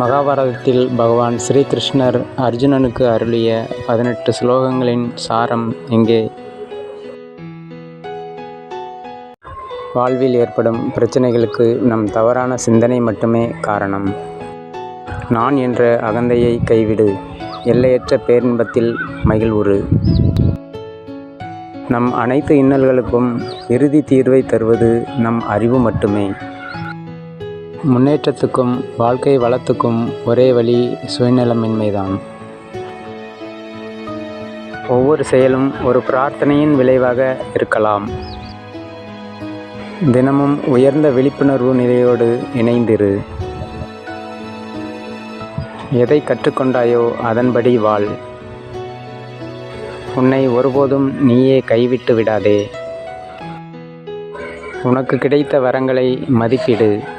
மகாபாரதத்தில் பகவான் ஸ்ரீகிருஷ்ணர் அர்ஜுனனுக்கு அருளிய பதினெட்டு ஸ்லோகங்களின் சாரம் இங்கே. வாழ்வில் ஏற்படும் பிரச்சனைகளுக்கு நம் தவறான சிந்தனை மட்டுமே காரணம். நான் என்ற அகந்தையை கைவிடு. எல்லையற்ற பேரின்பத்தில் மகிழ்வுறு நம் அனைத்து இன்னல்களுக்கும் இறுதி தீர்வை தருவது நம் அறிவு மட்டுமே. முன்னேற்றத்துக்கும் வாழ்க்கை வளத்துக்கும் ஒரே வழி சுயநலமின்மைதான். ஒவ்வொரு செயலும் ஒரு பிரார்த்தனையின் விளைவாக இருக்கலாம். தினமும் உயர்ந்த விழிப்புணர்வு நிலையோடு இணைந்திரு. எதை கற்றுக்கொண்டாயோ அதன்படி வாழ். உன்னை ஒருபோதும் நீயே கைவிட்டு விடாதே. உனக்கு கிடைத்த வரங்களை மதிப்பிடு.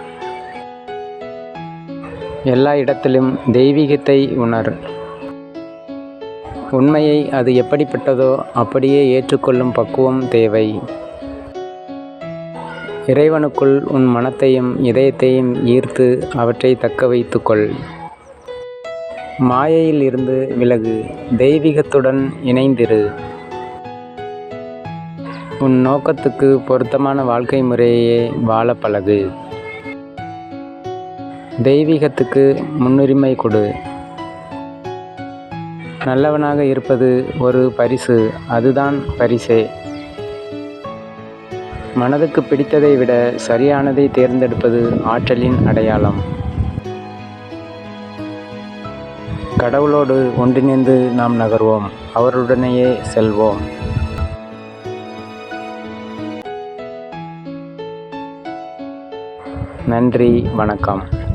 எல்லா இடத்திலும் தெய்வீகத்தை உணர். உண்மையை அது எப்படிப்பட்டதோ அப்படியே ஏற்றுக்கொள்ளும் பக்குவம் தேவை. இறைவனுக்குள் உன் மனத்தையும் இதயத்தையும் ஈர்த்து அவற்றை தக்க வைத்துக்கொள். மாயையில் இருந்து விலகு தெய்வீகத்துடன் இணைந்திரு. உன் நோக்கத்துக்கு பொருத்தமான வாழ்க்கை முறையே வாழ பழகு தெய்வீகத்துக்கு முன்னுரிமை கொடு. நல்லவனாக இருப்பது ஒரு பரிசு அதுதான் பரிசே. மனதுக்கு பிடித்ததை விட சரியானதை தேர்ந்தெடுப்பது ஆற்றலின் அடையாளம். கடவுளோடு ஒன்றிணைந்து நாம் நகர்வோம் அவருடனேயே செல்வோம். நன்றி வணக்கம்.